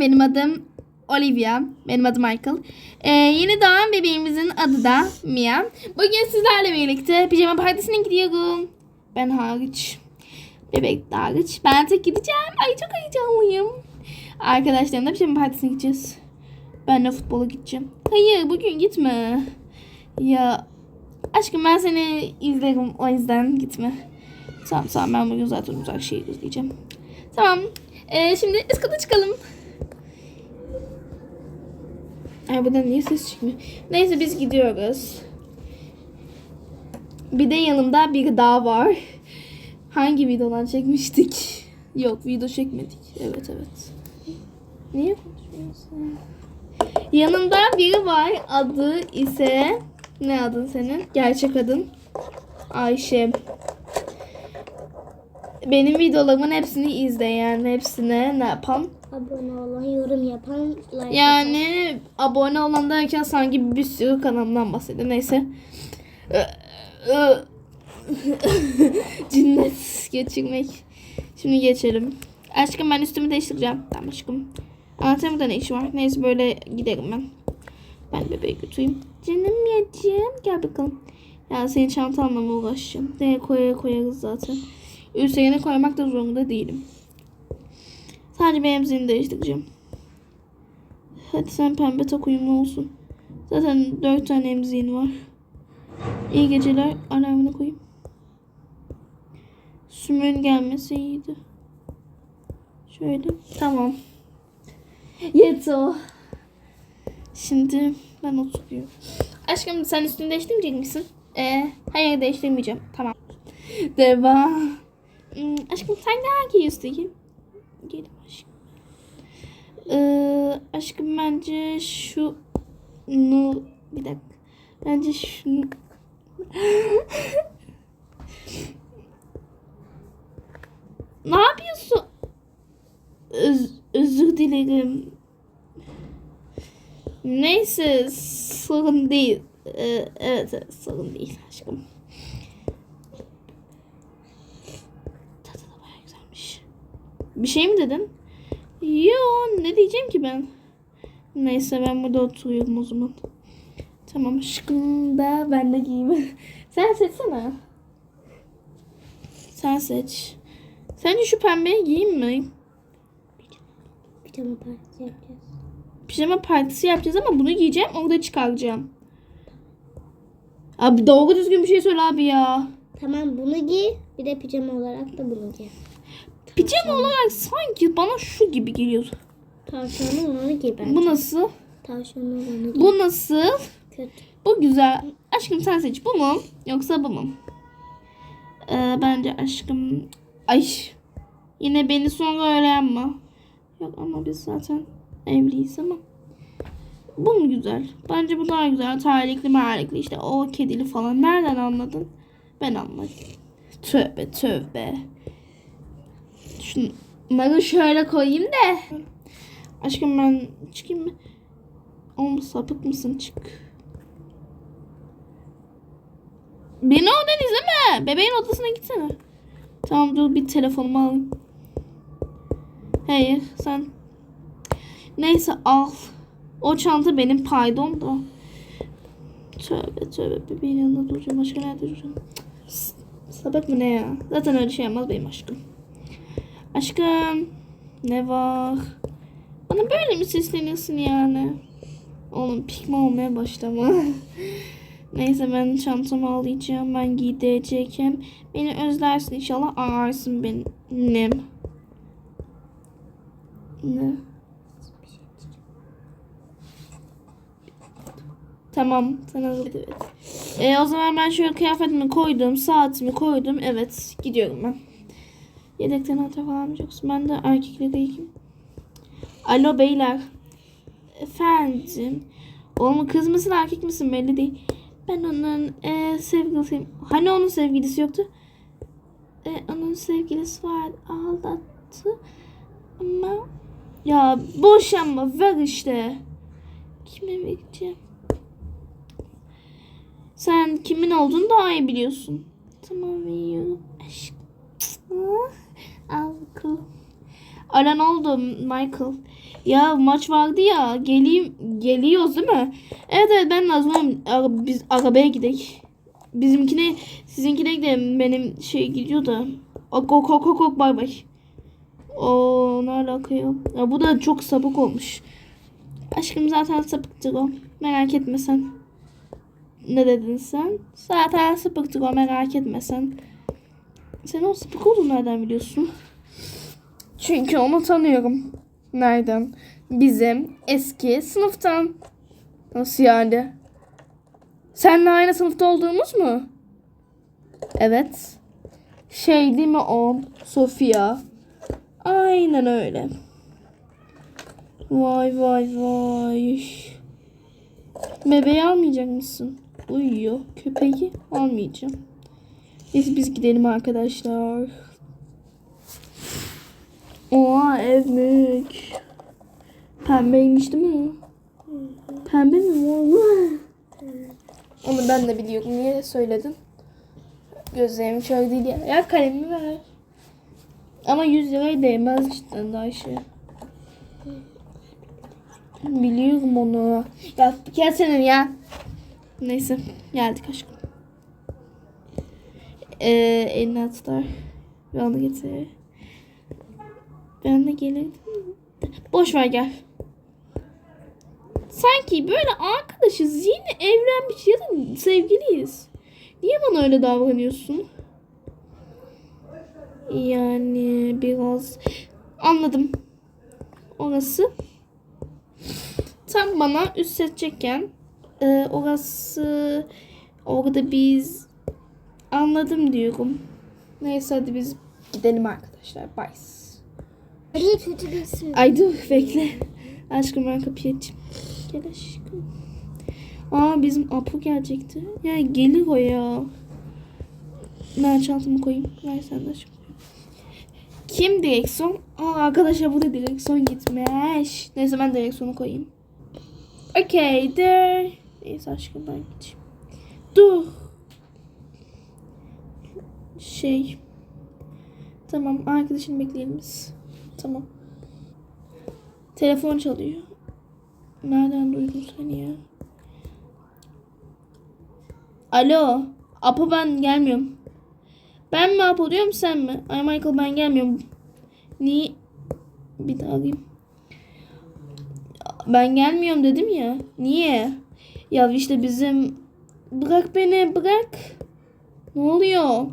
Benim adım Olivia. Benim adım Michael. Ee, yeni doğan bebeğimizin adı da Mia. Bugün sizlerle birlikte pijama partisine gidiyorum. Ben hariç. Bebek hariç. Ben tek gideceğim. Ay çok heyecanlıyım. Arkadaşlarımla pijama partisine gideceğiz. Ben de futbola gideceğim. Hayır bugün gitme. Ya aşkım ben seni izlerim o yüzden gitme. Tamam tamam ben bugün zaten uzak şehir izleyeceğim. Tamam. Ee, şimdi kata çıkalım. Ay buradan niye ses çıkmıyor? Neyse biz gidiyoruz. Bir de yanımda biri daha var. Hangi videodan çekmiştik? Yok video çekmedik. Evet evet. Niye konuşmuyorsun? Yanımda biri var. Adı ise ne adın senin? Gerçek adın? Ayşe. Benim videolarımın hepsini izleyen, hepsine ne yapan? Abone olan, yorum yapan, like Yani abone olan derken sanki bir sürü kanalımdan bahsediyor. Neyse. Cinnet geçirmek. Şimdi geçelim. Aşkım ben üstümü değiştireceğim. Tamam aşkım. Anahtarımda ne işi var? Neyse böyle giderim ben. Ben bebeği götüreyim. Canım yacığım. Gel bakalım. Ya senin çantanla mı uğraşacağım? Ne koya koyarız zaten. Üstlerine koymak da zorunda değilim. Sadece emzini değiştireceğim. Hadi sen pembe tak uyumlu olsun. Zaten dört tane emziğin var. İyi geceler. Alarmını koyayım. Sümün gelmesi iyiydi. Şöyle. Tamam. Yeto. Şimdi ben oturuyorum. Aşkım sen üstünü değiştirmeyecek misin? Ee, hayır değiştirmeyeceğim. Tamam. Devam. Hmm, aşkım sen de hangi üstü Gelin aşkım. Ee, aşkım bence şu nu bir dakika. Bence şunu Ne yapıyorsun? Öz- özür dilerim. Neyse sorun değil. Ee, evet, evet sorun değil aşkım. Tadı da bayağı güzelmiş. Bir şey mi dedin? Yo ne diyeceğim ki ben? Neyse ben burada oturuyorum o zaman. Tamam aşkım da ben de giyeyim. Sen seçsene. Sen seç. Sence şu pembeyi giyeyim mi? pijama partisi yapacağız. Pijama partisi yapacağız ama bunu giyeceğim orada çıkaracağım. Abi doğru düzgün bir şey söyle abi ya. Tamam bunu giy, bir de pijama olarak da bunu giy. Pijama olarak sanki bana şu gibi geliyor. Tavşanlı olanı bence. Bu nasıl? Tavşanlı olanı giy. Bu nasıl? Kötü. Bu güzel. Aşkım sen seç. Bu mu? Yoksa bu mu? Ee, bence aşkım... Ay. Yine beni sonra yapma. Yok ama biz zaten evliyiz ama. Bu mu güzel? Bence bu daha güzel. Terlikli merlikli işte o kedili falan. Nereden anladın? Ben anladım. Tövbe tövbe. Şunları şöyle koyayım da. Aşkım ben çıkayım mı? Oğlum sapık mısın? Çık. Beni oradan izleme. Bebeğin odasına gitsene. Tamam dur bir telefonumu alayım. Hayır sen. Neyse al. O çanta benim paydom da. Tövbe tövbe bebeğin yanında duracağım. Başka nerede duracağım? S- Sapık mı ne ya? Zaten öyle şey yapmaz benim aşkım. Aşkım. Ne var? Bana böyle mi sesleniyorsun yani? Oğlum pikme olmaya başlama. Neyse ben çantamı alacağım. Ben gideceğim. Beni özlersin inşallah ararsın benim. Ne? Tamam. Sen hazır. Evet. Ee, o zaman ben şöyle kıyafetimi koydum. Saatimi koydum. Evet. Gidiyorum ben. Yedekten hata falan mı yoksa ben de erkekle değilim. Alo beyler. Efendim. Oğlum kız mısın erkek misin belli değil. Ben onun e, sevgilisiyim. Hani onun sevgilisi yoktu? E, onun sevgilisi vardı. Aldattı. Ama ya boşanma ver işte. Kime vereceğim? Sen kimin olduğunu daha iyi biliyorsun. Tamam veriyorum. Aşk. Bakalım. Ara oldu Michael? Ya maç vardı ya. Geleyim geliyoruz değil mi? Evet evet ben lazım. Ara- Biz arabaya gidelim. Bizimkine sizinkine gidelim. Benim şey gidiyor da. Ok ok ok ok ok bay bay. O ne alaka ya? ya? Bu da çok sapık olmuş. Aşkım zaten sapıktır o. Merak etme sen. Ne dedin sen? Zaten sapıktır o merak etme sen. Sen o sapık olduğunu nereden biliyorsun? Çünkü onu tanıyorum. Nereden? Bizim eski sınıftan. Nasıl yani? Seninle aynı sınıfta olduğumuz mu? Evet. Şey değil mi o? Sofia. Aynen öyle. Vay vay vay. Bebeği almayacak mısın? Uyuyor. Köpeği almayacağım. Biz biz gidelim arkadaşlar. Oha evmiş. Pembeymiş değil mi? Pembe mi valla? Onu ben de biliyorum. Niye söyledin? Gözlerim şöyle değil ya. Ya kalemi ver. Ama 100 liraya değmez cidden daha şey. Biliyorum onu. Ya gel senin ya. Neyse geldik aşkım. Ee, elini atlar. Onu getir. Ben de gelirim. Boş ver gel. Sanki böyle arkadaşız yine evlenmiş ya da sevgiliyiz. Niye bana öyle davranıyorsun? Yani biraz anladım. Orası tam bana üst seçecekken e, orası orada biz anladım diyorum. Neyse hadi biz gidelim arkadaşlar. Bye. Hadi kötü bir sürü. Ay dur bekle. Aşkım ben kapıyı açayım. Gel aşkım. Aa bizim Apu gelecekti. Ya gelir o ya. Ben çantamı koyayım. Ver sen de aşkım. Kim direksiyon? Aa arkadaşlar burada direksiyon gitmiş. Neyse ben direksiyonu koyayım. Okey dur. Neyse aşkım ben gideyim. Dur. Şey. Tamam arkadaşını bekleyelim. Tamam. Telefon çalıyor. Nereden duydun sen ya? Alo. Apo ben gelmiyorum. Ben mi Apo diyorum sen mi? Ay Michael ben gelmiyorum. Niye? Bir daha arayayım. Ben gelmiyorum dedim ya. Niye? Ya işte bizim... Bırak beni bırak. Ne oluyor?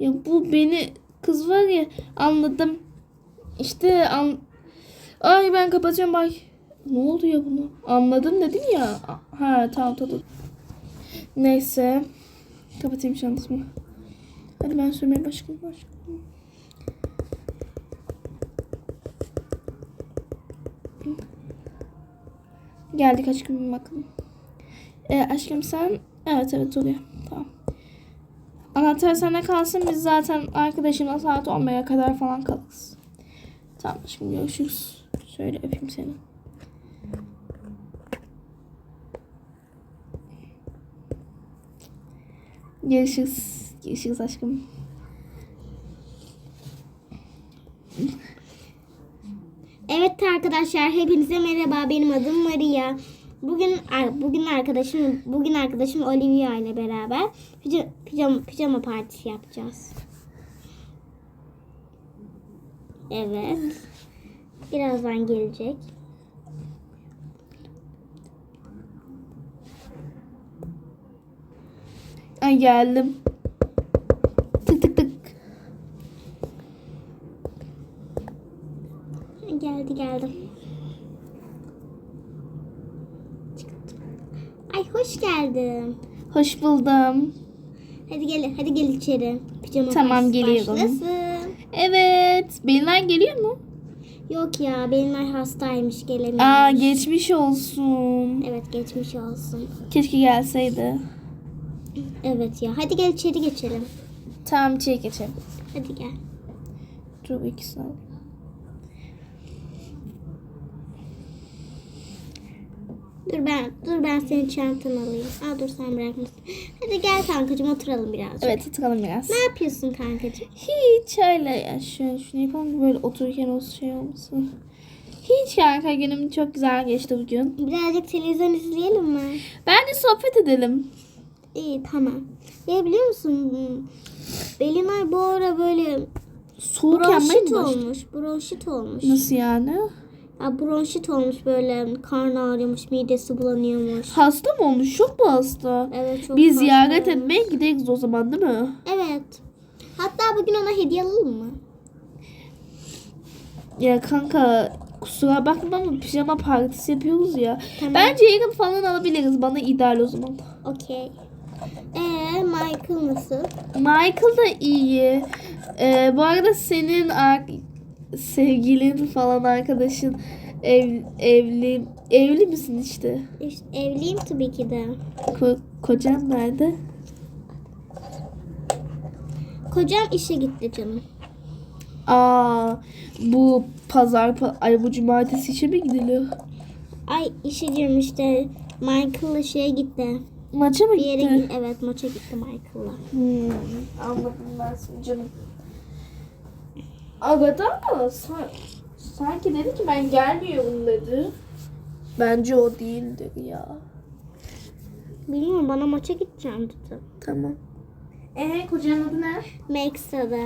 Ya bu beni... Kız var ya anladım. İşte an... Ay ben kapatıyorum bay. Ne oldu ya bunu? Anladım dedim ya. Ha tamam tamam. Neyse. Kapatayım şansımı. Hadi ben sürmeye başlayayım. başlayayım. Geldik aşkım bakalım. Ee, aşkım sen... Evet evet oluyor. Anahtar sende kalsın. Biz zaten arkadaşımla saat 11'e kadar falan kalırız. Tamam şimdi görüşürüz. Şöyle öpeyim seni. Görüşürüz. Görüşürüz aşkım. Evet arkadaşlar hepinize merhaba. Benim adım Maria. Bugün bugün arkadaşım bugün arkadaşım Olivia ile beraber pijama, pijama, pijama partisi yapacağız. Evet. Birazdan gelecek. Ay geldim. Tık tık tık. Geldi geldim. Ay hoş geldin. Hoş buldum. Hadi gel hadi gel içeri. Pijama Tamam, partisi geliyorum. başlasın. Evet. Belinay geliyor mu? Yok ya Belinay hastaymış gelemiyor. Aa geçmiş olsun. Evet geçmiş olsun. Keşke gelseydi. Evet ya hadi gel içeri geçelim. Tamam içeri geçelim. Hadi gel. Dur iki saniye. Dur ben dur ben senin çantanı alayım. Aa dur sen bırakmışsın. Hadi gel kankacığım oturalım birazcık. Evet oturalım biraz. Ne yapıyorsun kankacığım? Hiç öyle ya şöyle şunu yapalım böyle otururken o şey olmasın. Hiç kanka günüm çok güzel geçti bugün. Birazcık televizyon izleyelim mi? Bence sohbet edelim. İyi tamam. Ya biliyor musun? Belinay bu ara böyle Soğuk bronşit olmuş. Bronşit olmuş. Nasıl yani? Ya bronşit olmuş böyle karnı ağrıyormuş, midesi bulanıyormuş. Hasta mı olmuş? Çok mu hasta? Evet çok Biz hasta ziyaret olmuş. etmeye gideriz o zaman değil mi? Evet. Hatta bugün ona hediye alalım mı? Ya kanka kusura bakma ama pijama partisi yapıyoruz ya. Tamam. Bence yarın falan alabiliriz. Bana ideal o zaman. Okey. Ee, Michael nasıl? Michael da iyi. Ee, bu arada senin sevgilin falan arkadaşın ev, evli evli misin işte? İşte evliyim tabii ki de. Ko- kocan nerede? Kocam işe gitti canım. Aa bu pazar pa- ay bu cumartesi işe mi gidiliyor? Ay işe girmişti. Michael'la şeye gitti. Maça mı Bir yere gitti? gitti. Evet maça gitti Michael'la. Hmm, anladım ben seni canım. Aradı ama sa- sanki dedi ki ben gelmiyorum dedi. Bence o değildir ya. Bilmiyorum bana maça gideceğim dedi. Tamam. Ee kocanın adı ne? Max adı.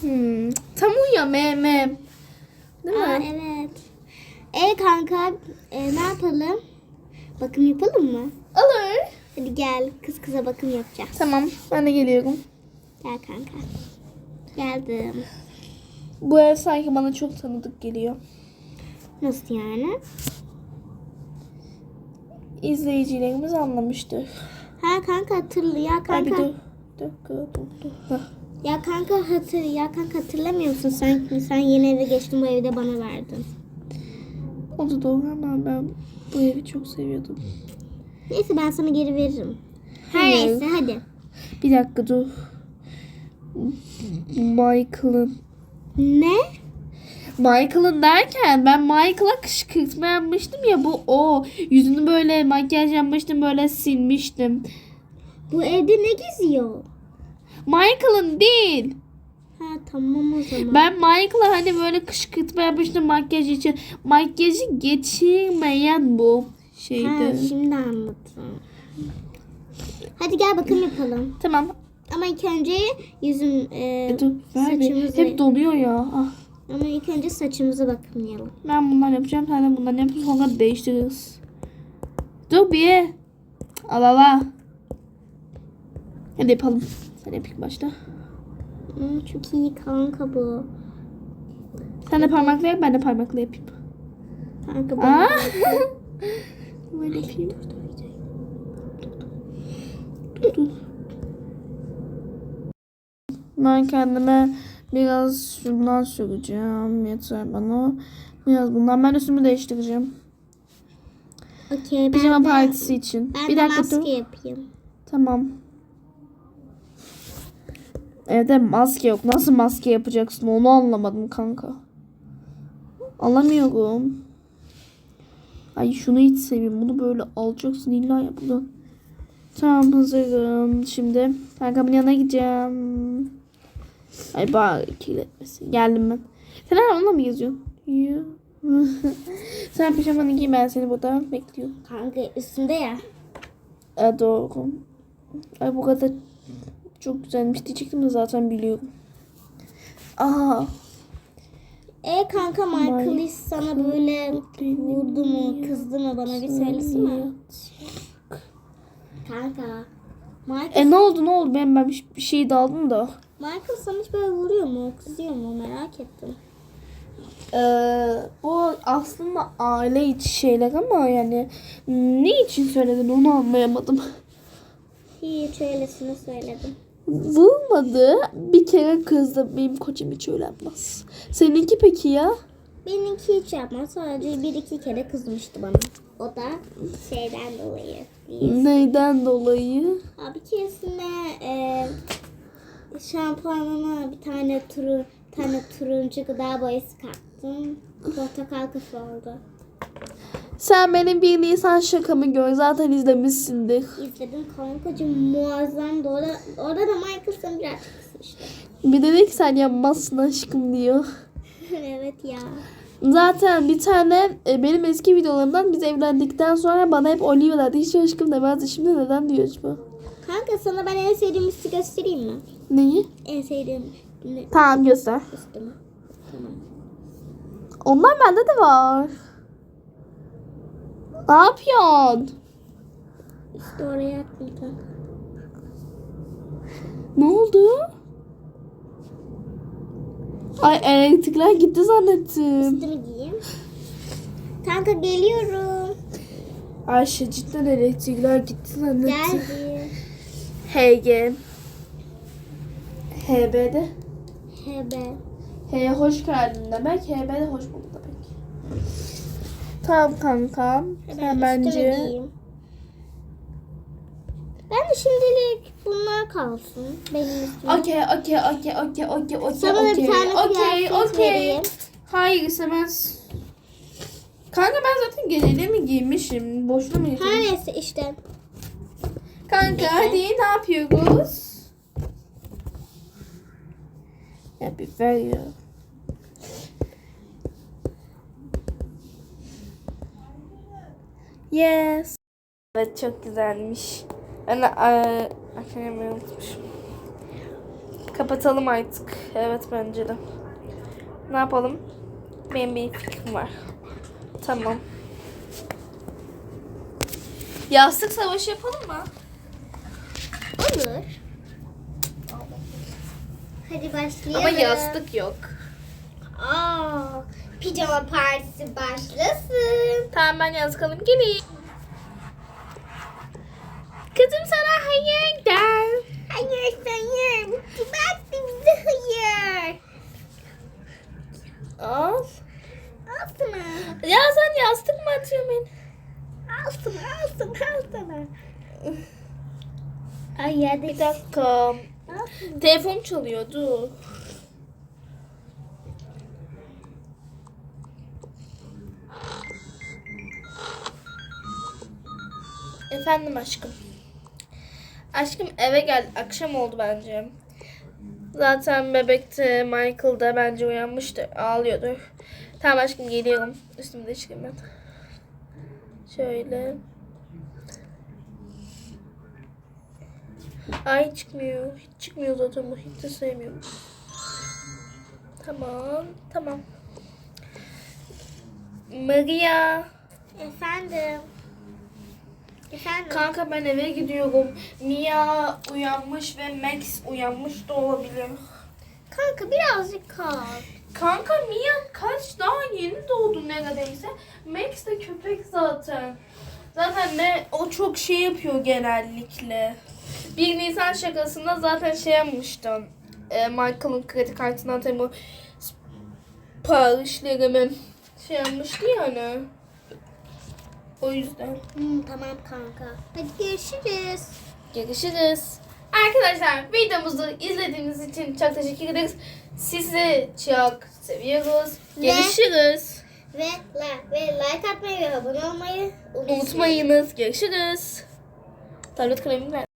Hmm. Tam uyuyor me me. Değil mi? Aa, evet. E kanka e, ne yapalım? Bakım yapalım mı? Olur. Hadi gel kız kıza bakım yapacağız. Tamam ben de geliyorum. Gel kanka. Geldim. Bu ev sanki bana çok tanıdık geliyor. Nasıl yani? İzleyicilerimiz anlamıştır. Ha kanka hatırlı ya kanka. dur. Bir dakika dur dur. Heh. Ya kanka hatır ya kanka hatırlamıyor musun? Sen sen yeni eve geçtin bu evde bana verdin. O da doğru ama ben bu evi çok seviyordum. Neyse ben sana geri veririm. Her Hayır. neyse hadi. Bir dakika dur. Michael'ın. Ne? Michael'ın derken ben Michael'a kışkırtma yapmıştım ya bu o. Yüzünü böyle makyaj yapmıştım böyle silmiştim. Bu evde ne geziyor? Michael'ın değil. Ha tamam o zaman. Ben Michael'a hani böyle kışkırtma yapmıştım makyaj için. Makyajı geçirmeyen bu Ha şeydi. şimdi anladım. Hadi gel bakım yapalım. Tamam. Ama ilk önce yüzüm e, E, dur saçımızı Hep donuyor ya. Ah. ama ilk önce saçımızı bakımlayalım. Ben bundan yapacağım. Sen de bundan yap. Sonra değiştiririz. Dur bir. Al al al. Hadi yapalım. Sen yap ilk başta. Hmm, çok iyi kanka bu. Sen de parmakla yap. Ben de parmakla yapayım. Kanka bu. Aa. Böyle yapayım. Dur, dur. Ben kendime biraz şundan süreceğim. Yeter bana. Biraz bundan. Ben üstümü değiştireceğim. Okey Pijama de, partisi için. ben bir de dakika maske dur. yapayım. Tamam. Evde maske yok. Nasıl maske yapacaksın? Onu anlamadım kanka. Anlamıyorum. Ay şunu hiç seveyim. Bunu böyle alacaksın illa ya bunu. Tamam hazırım. Şimdi kankamın yanına gideceğim. Ay bari kirletmesin. Geldim ben. Sen hala onunla mı geziyorsun? Sen pijamanı giy ben seni burada bekliyorum. Kanka üstünde ya. E, doğru. Ay bu kadar çok güzelmiş diyecektim de zaten biliyorum. Aa, E kanka Michael hiç sana böyle vurdu mu, kızdı mı bana bir söylesene. Kanka. Michael, E ne oldu ne oldu ben ben bir bir şey daldım da. Michael sana hiç böyle vuruyor mu, kızıyor mu merak ettim. Ee, bu aslında aile içi şeyler ama yani ne için söyledin onu anlayamadım. Hiç öylesine söyledim. Vurmadı. Bir kere kızdı. Benim kocam hiç öyle yapmaz. Seninki peki ya? Benimki hiç yapmaz. Sadece bir iki kere kızmıştı bana. O da şeyden dolayı. Neyden dolayı? Abi keresinde e, şampuanına bir tane turu tane turuncu gıda boyası kattım. Portakal kafa oldu. Sen benim bir Nisan şakamı gör. Zaten izlemişsindir. İzledim kankacığım muazzam da orada, orada da Michael sana birazcık kısmıştı. Bir de dedi ki sen yapmazsın aşkım diyor. evet ya. Zaten bir tane e, benim eski videolarımdan biz evlendikten sonra bana hep Olivia derdi. Hiç aşkım demezdi. Şimdi neden diyor acaba? Kanka sana ben en sevdiğim üstü göstereyim mi? Neyi? En sevdiğim ne Tamam göster. üstümü. Tamam. Onlar bende de var. Ne yapıyorsun? İşte oraya attım kanka. Ne oldu? Ay elektrikler gitti zannettim. Üstümü giyeyim. Kanka geliyorum. Ayşe cidden elektrikler gitti zannettim. Geldi. HG. HB'de. Hebe. H'ye hoş geldin demek. HB'de hoş bulduk demek. Tamam kankam. Sen bence... Ben de şimdilik bunlar kalsın. Benim üstüme. Okey, okey, okey, okey, okey, okey, Sana da bir okey, tane okey, kıyafet okey. vereyim. Hayır istemez. Kanka ben zaten geceli mi giymişim? Boşuna mı Her neyse işte. Kanka hadi ne yapıyoruz? Ya bir ver ya. Yes. Evet çok güzelmiş. Ben de eee, akşam unutmuşum. Kapatalım artık. Evet bence de. Ne yapalım? Benim bir fikrim var. Tamam. Yastık savaşı yapalım mı? Olur. Hadi başlayalım. Ama yastık yok. Aa, pijama partisi başlasın. Tamam ben yastık alayım geleyim. Kızım sana hayır hayır. Bak bize hayır. Al. Al sana. Ya sen yastık mı atıyorsun beni? Al sana al sana al sana. Ay yerde. Dakika. Telefon çalıyor dur. Efendim aşkım. Aşkım eve gel. Akşam oldu bence. Zaten bebekte Michael da bence uyanmıştır. Ağlıyordur. Tamam aşkım geliyorum. Üstümü de çıkayım ben. Şöyle. Ay çıkmıyor. Hiç çıkmıyor zaten bu. Hiç de sevmiyorum. Tamam. Tamam. Maria. Efendim. Efendim. Kanka ben eve gidiyorum. Mia uyanmış ve Max uyanmış da olabilir. Kanka birazcık kal. Kanka Mia kaç daha yeni doğdu neredeyse. Max de köpek zaten. Zaten ne o çok şey yapıyor genellikle. Bir Nisan şakasında zaten şey yapmıştım. E, Michael'ın kredi kartından tabii bu siparişlerimi şey yapmıştı yani. O yüzden. Hmm, tamam kanka. Hadi görüşürüz. Görüşürüz. Arkadaşlar videomuzu izlediğiniz için çok teşekkür ederiz. Sizi çok seviyoruz. Ve- Görüşürüz. Ve, la, ve like atmayı ve abone olmayı unutmayın. Unutmayınız. Görüşürüz. Tablet kalemim ver.